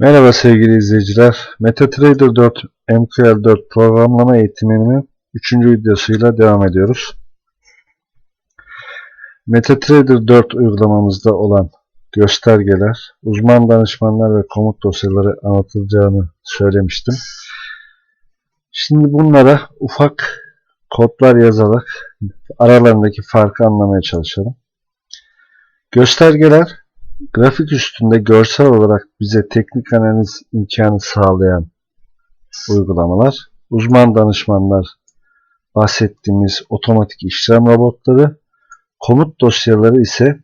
Merhaba sevgili izleyiciler. MetaTrader 4 MQL4 programlama eğitiminin 3. videosuyla devam ediyoruz. MetaTrader 4 uygulamamızda olan göstergeler, uzman danışmanlar ve komut dosyaları anlatılacağını söylemiştim. Şimdi bunlara ufak kodlar yazarak aralarındaki farkı anlamaya çalışalım. Göstergeler grafik üstünde görsel olarak bize teknik analiz imkanı sağlayan uygulamalar, uzman danışmanlar bahsettiğimiz otomatik işlem robotları, komut dosyaları ise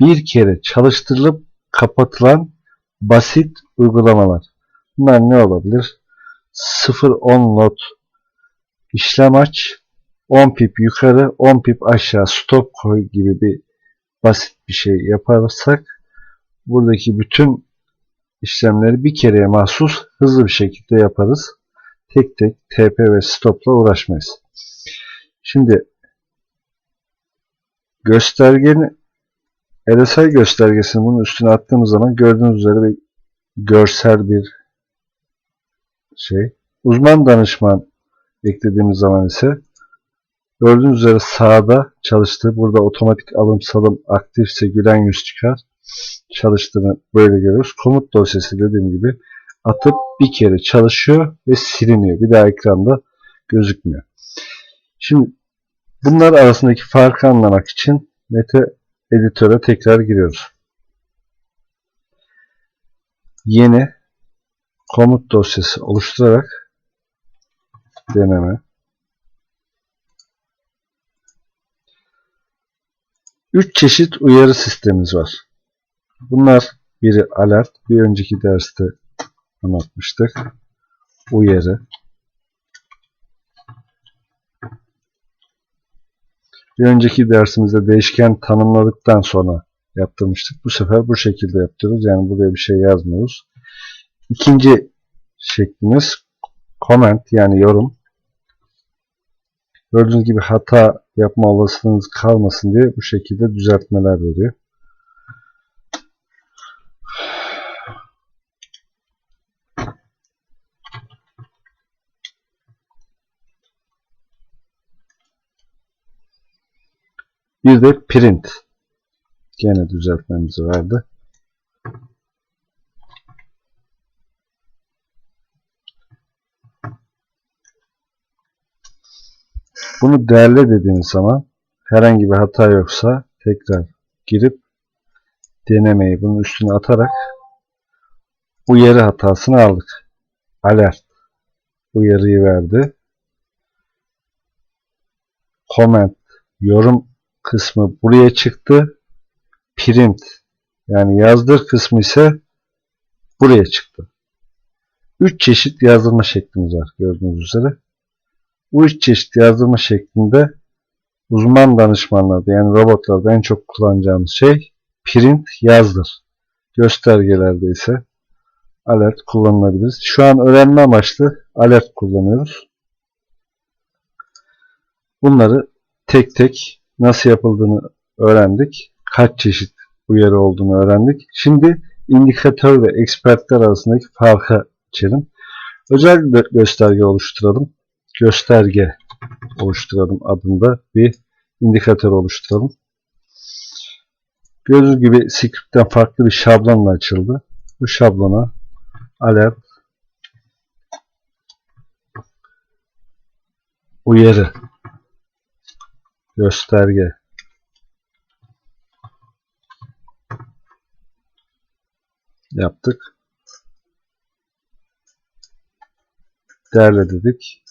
bir kere çalıştırılıp kapatılan basit uygulamalar. Bunlar ne olabilir? 0-10 lot işlem aç, 10 pip yukarı, 10 pip aşağı stop koy gibi bir basit bir şey yaparsak buradaki bütün işlemleri bir kereye mahsus hızlı bir şekilde yaparız. Tek tek TP ve stopla uğraşmayız. Şimdi göstergenin RSI göstergesini bunun üstüne attığımız zaman gördüğünüz üzere bir görsel bir şey. Uzman danışman eklediğimiz zaman ise gördüğünüz üzere sağda çalıştı. Burada otomatik alım salım aktifse gülen yüz çıkar çalıştığını böyle görüyoruz. Komut dosyası dediğim gibi atıp bir kere çalışıyor ve siliniyor. Bir daha ekranda gözükmüyor. Şimdi bunlar arasındaki farkı anlamak için Meta editöre tekrar giriyoruz. Yeni komut dosyası oluşturarak deneme Üç çeşit uyarı sistemimiz var. Bunlar biri alert, bir önceki derste anlatmıştık. Uyarı. Bir önceki dersimizde değişken tanımladıktan sonra yaptırmıştık. Bu sefer bu şekilde yaptırıyoruz. Yani buraya bir şey yazmıyoruz. İkinci şeklimiz comment yani yorum. Gördüğünüz gibi hata yapma olasılığınız kalmasın diye bu şekilde düzeltmeler veriyor. Bir de print. Gene düzeltmemizi verdi. Bunu değerle dediğiniz zaman herhangi bir hata yoksa tekrar girip denemeyi bunun üstüne atarak uyarı hatasını aldık. Alert uyarıyı verdi. Comment yorum kısmı buraya çıktı. Print yani yazdır kısmı ise buraya çıktı. Üç çeşit yazdırma şeklimiz var gördüğünüz üzere. Bu üç çeşit yazdırma şeklinde uzman danışmanlarda yani robotlarda en çok kullanacağımız şey print yazdır. Göstergelerde ise alert kullanılabilir. Şu an öğrenme amaçlı alert kullanıyoruz. Bunları tek tek nasıl yapıldığını öğrendik. Kaç çeşit uyarı olduğunu öğrendik. Şimdi indikatör ve ekspertler arasındaki farkı içelim. Özel bir gösterge oluşturalım. Gösterge oluşturalım adında bir indikatör oluşturalım. Gördüğünüz gibi script'ten farklı bir şablonla açıldı. Bu şablona alert uyarı gösterge yaptık. Derle dedik.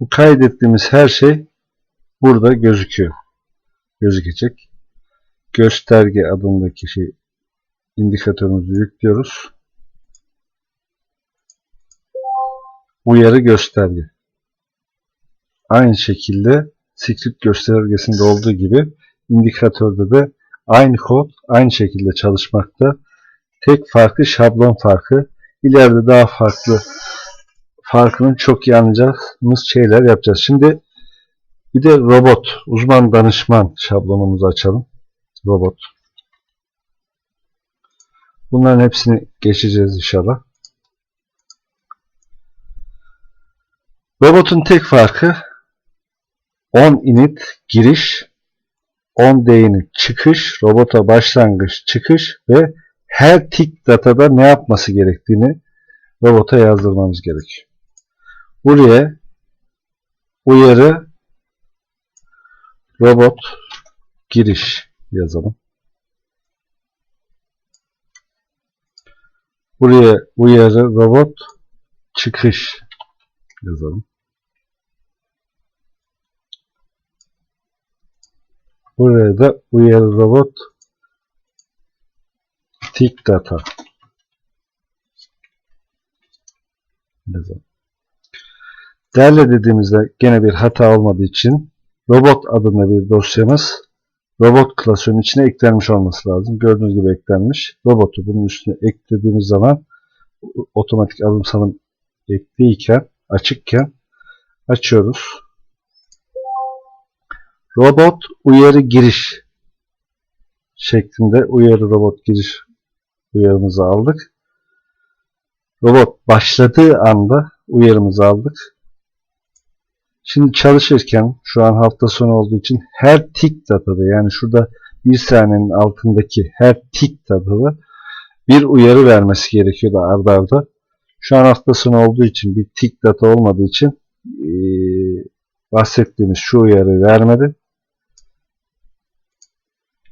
Bu kaydettiğimiz her şey burada gözüküyor. Gözükecek. Gösterge adındaki şey indikatörümüzü yüklüyoruz. Uyarı gösterge. Aynı şekilde script göstergesinde olduğu gibi indikatörde de aynı kod aynı şekilde çalışmakta. Tek farkı şablon farkı. İleride daha farklı farkının çok iyi anlayacağımız şeyler yapacağız. Şimdi bir de robot, uzman danışman şablonumuzu açalım. Robot. Bunların hepsini geçeceğiz inşallah. Robotun tek farkı 10 init giriş, 10 init çıkış, robota başlangıç, çıkış ve her tik datada ne yapması gerektiğini robota yazdırmamız gerekiyor. Buraya uyarı robot giriş yazalım. Buraya uyarı robot çıkış yazalım. Buraya da uyarı robot tik data yazalım. Derle dediğimizde gene bir hata olmadığı için robot adında bir dosyamız robot klasörünün içine eklenmiş olması lazım. Gördüğünüz gibi eklenmiş. Robotu bunun üstüne eklediğimiz zaman otomatik alım salım ekliyken, açıkken açıyoruz. Robot uyarı giriş şeklinde uyarı robot giriş uyarımızı aldık. Robot başladığı anda uyarımızı aldık. Şimdi çalışırken şu an hafta sonu olduğu için her tik datada yani şurada bir saniyenin altındaki her tik datada bir uyarı vermesi gerekiyordu arda arda. Şu an hafta sonu olduğu için bir tik data olmadığı için ee, bahsettiğimiz şu uyarı vermedi.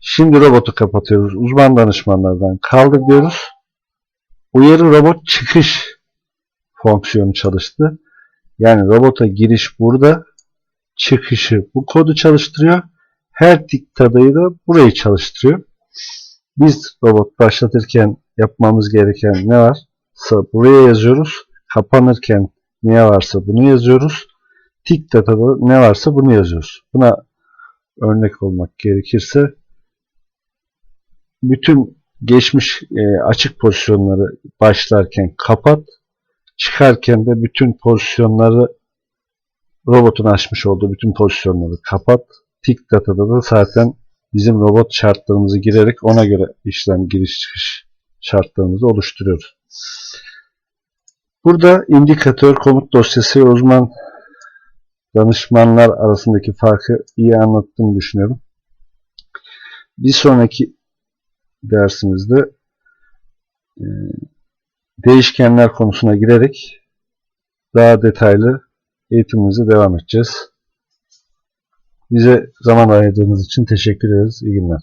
Şimdi robotu kapatıyoruz. Uzman danışmanlardan kaldır diyoruz. Uyarı robot çıkış fonksiyonu çalıştı. Yani robota giriş burada, çıkışı bu kodu çalıştırıyor. Her tik tadayı da burayı çalıştırıyor. Biz robot başlatırken yapmamız gereken ne varsa buraya yazıyoruz. Kapanırken ne varsa bunu yazıyoruz. Tik datada ne varsa bunu yazıyoruz. Buna örnek olmak gerekirse bütün geçmiş e, açık pozisyonları başlarken kapat, çıkarken de bütün pozisyonları robotun açmış olduğu bütün pozisyonları kapat. Tik datada da zaten bizim robot şartlarımızı girerek ona göre işlem giriş çıkış şartlarımızı oluşturuyoruz. Burada indikatör komut dosyası uzman danışmanlar arasındaki farkı iyi anlattığımı düşünüyorum. Bir sonraki dersimizde e, değişkenler konusuna girerek daha detaylı eğitimimize devam edeceğiz. Bize zaman ayırdığınız için teşekkür ederiz. İyi günler.